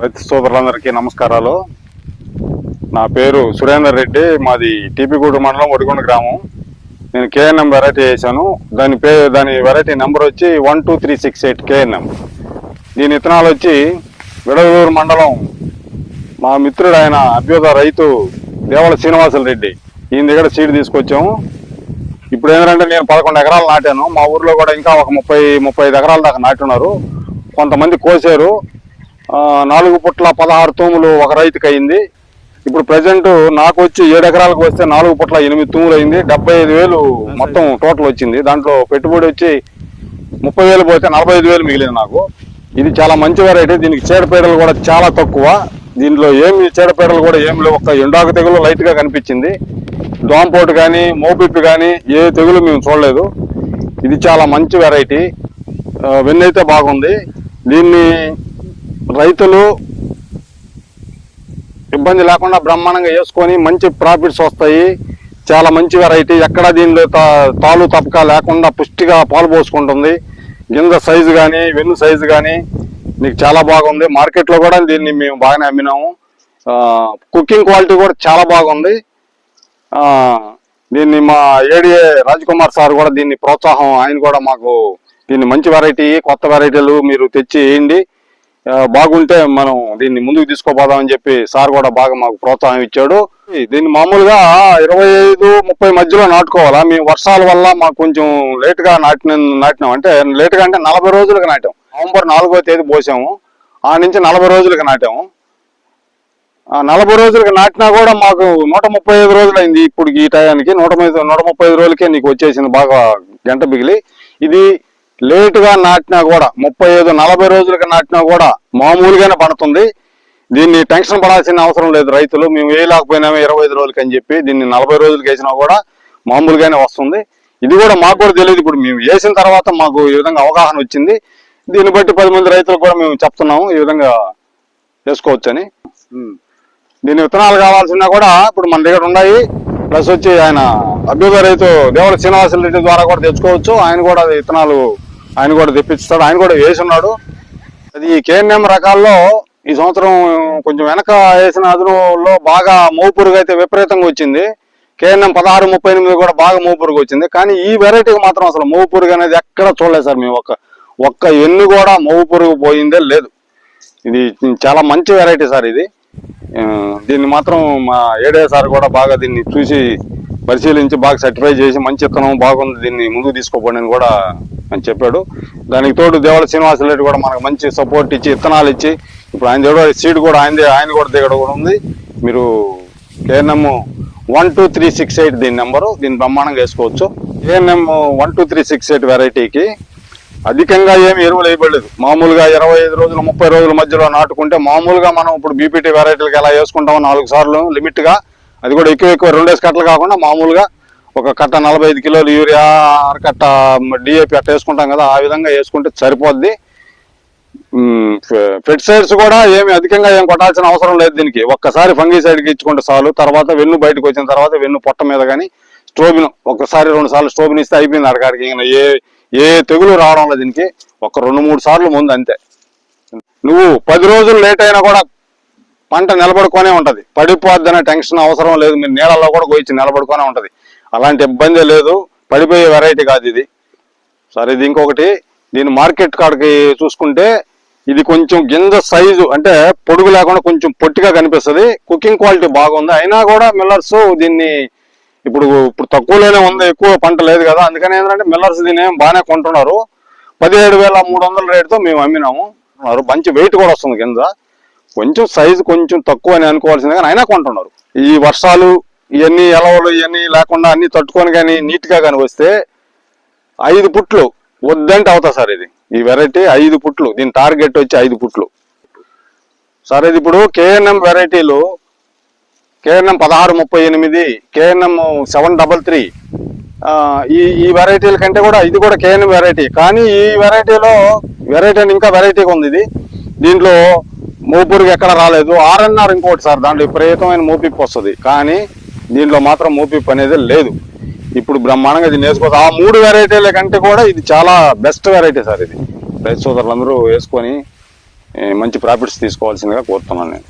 రైతు సోదరులందరికీ నమస్కారాలు. నా పేరు సురేందర్ రెడ్డి మాది టీపీగూడు మండలం ఒడిగొండ గ్రామం. నేను కేఎన్ఎం వెరైటీ వేసాను. దాని పే దాని వెరైటీ నెంబర్ వచ్చి one two three six eight KNM దీని విత్తనాలు వచ్చి విడవలూరు మండలం మా మిత్రుడు ఆయన అభ్యుద రైతు దేవల శ్రీనివాసులు రెడ్డి. ఈయన దగ్గర సీడ్ తీసుకొచ్చాము. ఇప్పుడు ఏంటంటే నేను పదకొండు ఎకరాలు నాటాను. మా ఊర్లో కూడా ఇంకా ఒక ముప్పై ముప్పై ఐదు ఎకరాల దాకా నాటున్నారు. కొంతమంది కోసారు. నాలుగు పుట్ల పదహారు తూములు ఒక రైతుకి అయింది. ఇప్పుడు ప్రజెంట్ నాకు వచ్చి ఏడు ఎకరాలకు వస్తే నాలుగు పుట్ల ఎనిమిది తూములు అయింది. డెబ్బై ఐదు వేలు మొత్తం టోటల్ వచ్చింది. దాంట్లో పెట్టుబడి వచ్చి ముప్పై వేలు పోతే నలభై ఐదు వేలు మిగిలింది నాకు. ఇది చాలా మంచి వెరైటీ దీనికి చీడపీడలు కూడా చాలా తక్కువ. దీంట్లో ఏమి చీడపీడలు కూడా ఏమి లేవు. ఒక్క ఎండాకు తెగులు లైట్గా కనిపించింది. దోంపోటు కానీ మోపిప్పి కానీ ఏ తెగులు మేము చూడలేదు. ఇది చాలా మంచి వెరైటీ వెన్నైతే బాగుంది. దీన్ని రైతులు ఇబ్బంది లేకుండా బ్రహ్మాండంగా వేసుకొని మంచి ప్రాఫిట్స్ వస్తాయి. చాలా మంచి వెరైటీ ఎక్కడ దీనిలో తా- తాలు తప్పక లేకుండా పుష్టిగా పాలు పోసుకుంటుంది. గింజ సైజు కానీ వెన్ను సైజు కానీ నీకు చాలా బాగుంది. మార్కెట్లో కూడా దీన్ని మేము బాగానే అమ్మినాము. కుకింగ్ క్వాలిటీ కూడా చాలా బాగుంది. దీన్ని మా ఏడిఏ రాజ్కుమార్ సార్ కూడా దీన్ని ప్రోత్సాహం ఆయన కూడా మాకు దీన్ని మంచి వెరైటీ కొత్త వెరైటీలు మీరు తెచ్చి వేయండి. బాగుంటే మనం దీన్ని ముందుకు తీసుకోపోదామని చెప్పి సార్ కూడా బాగా మాకు ప్రోత్సాహం ఇచ్చాడు. దీన్ని మామూలుగా ఇరవై ఐదు ముప్పై మధ్యలో నాటుకోవాలా? మేము వర్షాల వల్ల మాకు కొంచెం లేట్గా నాటిన నాటినాం. అంటే లేట్గా అంటే నలభై రోజులకు నాటాం. నవంబర్ నాలుగో తేదీ పోసాము. ఆ నుంచి నలభై రోజులకు నాటాము నలభై రోజులకు నాటినా కూడా మాకు నూట ముప్పై ఐదు రోజులు అయింది ఇప్పుడు ఈ టయానికి. నూట నూట ముప్పై ఐదు రోజులకే నీకు వచ్చేసింది బాగా గంట బిగిలి ఇది లేటుగా నాటినా కూడా ముప్పై ఐదు నలభై రోజులకు నాటినా కూడా మామూలుగానే పడుతుంది. దీన్ని టెన్షన్ పడాల్సిన అవసరం లేదు రైతులు. మేము వేయలేకపోయినామే ఇరవై ఐదు రోజులకి అని చెప్పి దీన్ని నలభై రోజులకి వేసినా కూడా మామూలుగానే వస్తుంది. ఇది కూడా మాకు కూడా తెలియదు. ఇప్పుడు మేము వేసిన తర్వాత మాకు ఈ విధంగా అవగాహన వచ్చింది. దీన్ని బట్టి పది మంది రైతులకు కూడా మేము చెప్తున్నాము ఈ విధంగా వేసుకోవచ్చని. దీని విత్తనాలు కావాల్సినా కూడా ఇప్పుడు మన దగ్గర ఉన్నాయి. ప్లస్ వచ్చి ఆయన అభ్యుదయ రైతు దేవల శ్రీనివాసుల రెడ్డి ద్వారా కూడా తెచ్చుకోవచ్చు. ఆయన కూడా విత్తనాలు ఆయన కూడా తెప్పిస్తాడు ఆయన కూడా వేసి ఉన్నాడు అది కేఎన్ఎం రకాల్లో ఈ సంవత్సరం కొంచెం వెనక వేసిన అదునులో బాగా మోపురుగా అయితే విపరీతంగా వచ్చింది. కేఎన్ఎం పదహారు ముప్పై ఎనిమిది కూడా బాగా మోపురుగు వచ్చింది. కానీ ఈ వెరైటీకి మాత్రం అసలు మోపురుగు అనేది ఎక్కడ చూడలేదు సార్ మేము. ఒక్క ఒక్క ఎన్ను కూడా మోపురుగు పోయిందే లేదు. ఇది చాలా మంచి వెరైటీ సార్ ఇది. దీన్ని మాత్రం మా ఏడే సార్ కూడా బాగా దీన్ని చూసి పరిశీలించి బాగా సర్టిఫై చేసి మంచి విత్తనం బాగుంది దీన్ని ముందుకు తీసుకోపోండి కూడా అని చెప్పాడు. దానికి తోడు దేవాల శ్రీనివాసరెడ్డి కూడా మనకు మంచి సపోర్ట్ ఇచ్చి ఇత్తనాలు ఇచ్చి ఇప్పుడు ఆయన దగ్గర సీడ్ కూడా ఆయన ఆయన కూడా దిగడం కూడా ఉంది. మీరు KNM one two three six eight దీని నెంబరు దీన్ని బ్రహ్మాండంగా వేసుకోవచ్చు. KNM one two three six eight వెరైటీకి అధికంగా ఏమి ఎరువులు వేయబడలేదు. మామూలుగా ఇరవై ఐదు రోజులు ముప్పై రోజుల మధ్యలో నాటుకుంటే మామూలుగా మనం ఇప్పుడు బీపీటీ వెరైటీలకు ఎలా వేసుకుంటామో నాలుగు సార్లు లిమిట్గా అది కూడా ఎక్కువ ఎక్కువ రెండేసి కట్టలు కాకుండా మామూలుగా ఒక కట్ట నలభై ఐదు కిలోలు యూరియా అరకట్ట డిఏపి అట్ట వేసుకుంటాం కదా ఆ విధంగా వేసుకుంటే సరిపోద్ది. ఫెటిసైడ్స్ కూడా ఏమి అధికంగా ఏం కొట్టాల్సిన అవసరం లేదు దీనికి. ఒక్కసారి ఫంగిసైడ్కి ఇచ్చుకుంటే చాలు. తర్వాత వెన్ను బయటకు వచ్చిన తర్వాత వెన్ను పొట్ట మీద కానీ స్టోబిన్ ఒక్కసారి రెండు సార్లు స్టోబిన్ ఇస్తే అయిపోయింది అడగాడికి ఇంకా ఏ ఏ తెగులు రావడం లేదు దీనికి. ఒక రెండు మూడు సార్లు ముందు అంతే. నువ్వు పది రోజులు లేట్ అయినా కూడా పంట నిలబడుకొనే పడిపోద్ది అనే టెన్షన్ అవసరం లేదు. మీరు నీళ్ళల్లో కూడా పోయి నిలబడుకొనే ఉంటుంది. అలాంటి ఇబ్బంది లేదు. పడిపోయే వెరైటీ కాదు ఇది. సరే ఇది ఇంకొకటి. దీని మార్కెట్ కాడికి చూసుకుంటే ఇది కొంచెం గింజ సైజు అంటే పొడుగు లేకుండా కొంచెం పొట్టిగా కనిపిస్తుంది. కుకింగ్ క్వాలిటీ బాగుంది. అయినా కూడా మిల్లర్స్ దీన్ని ఇప్పుడు ఇప్పుడు తక్కువలోనే ఉంది. ఎక్కువ పంట లేదు కదా. అందుకని ఏంటంటే మిల్లర్స్ దీన్ని ఏం బాగానే కొంటున్నారు. పదిహేడు వేల మూడు వందల రేటుతో మేము అమ్మినాము. మంచి వెయిట్ కూడా వస్తుంది కింద కొంచెం సైజు కొంచెం తక్కువ అని అనుకోవాల్సింది కానీ అయినా కొంటున్నారు. ఈ వర్షాలు ఇవన్నీ ఎలవలు ఇవన్నీ లేకుండా అన్ని తట్టుకొని కానీ నీట్గా కానీ వస్తే ఐదు పుట్లు వద్దంటే అవుతా సార్ ఇది. ఈ వెరైటీ ఐదు పుట్లు దీని టార్గెట్ వచ్చి ఐదు పుట్లు. సార్ ఇది ఇప్పుడు కేఎన్ఎం వెరైటీలు కేఎన్ఎం పదహారు ముప్పై ఎనిమిది కేఎన్ఎం సెవెన్ డబల్ త్రీ. ఈ ఈ వెరైటీల కంటే కూడా ఇది కూడా కేఎన్ఎం వెరైటీ. కానీ ఈ వెరైటీలో వెరైటీ అని ఇంకా వెరైటీగా ఉంది ఇది. దీంట్లో మోపురికి ఎక్కడ రాలేదు. ఆర్ఎన్ఆర్ ఇంకోటి సార్ దాంట్లో విపరీతమైన మోపిప్పు వస్తుంది కానీ దీంట్లో మాత్రం మోపిప్పు అనేది లేదు. ఇప్పుడు బ్రహ్మాండంగా దీన్ని వేసుకోవచ్చు ఆ మూడు వెరైటీల కంటే కూడా ఇది చాలా బెస్ట్ వెరైటీ సార్ ఇది. రైతు సోదరులందరూ వేసుకొని మంచి ప్రాఫిట్స్ తీసుకోవాల్సిందిగా కోరుతున్నాను నేను.